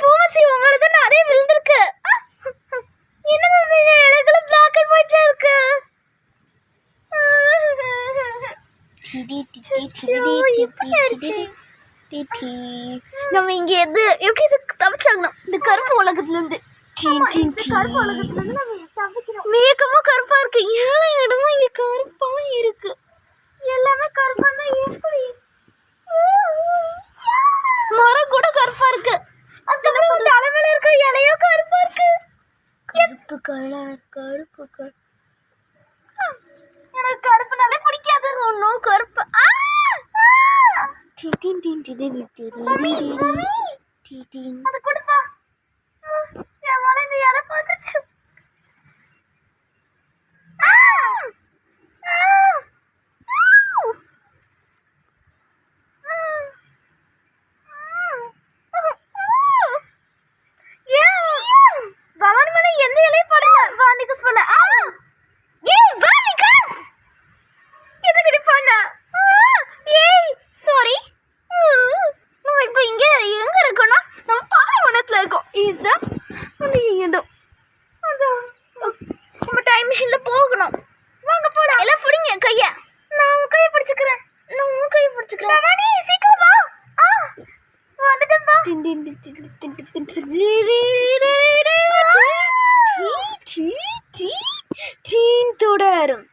பூமசி உங்களது நிறைய விழுந்திருக்கு. நம்ம இங்க எது எப்படி இது தவிச்சாகணும்? இந்த கருப்பு உலகத்துல இருந்து மேகமா கருப்பா இருக்கு. எல்லா இடமும் இங்க கருப்பா இருக்கு எல்லாமே கருப்பானா எப்படி மரம் கூட கருப்பா இருக்கு. அது நம்ம தலைமையில இருக்க இலையும் கருப்பா இருக்கு. கருப்பு கலர் கருப்பு கலர். எனக்கு கருப்புனாலே பிடிக்காது. ஒன்றும் கருப்பு! டிடின் டின் டிடின் டிடின் டிடின். அது கொடுப்பா. மிஷினில் போகணும் வாங்க போலாம் எல்லாம் பிடிங்க கையை நான் உன் கையை பிடிச்சிக்கிறேன் நான் உன் கையை பிடிச்சிக்கிறேன் மணி சீக்கிரம் வா ஆ வந்துட்டேன் வா டீ டீ டீ டீன் தொடரும்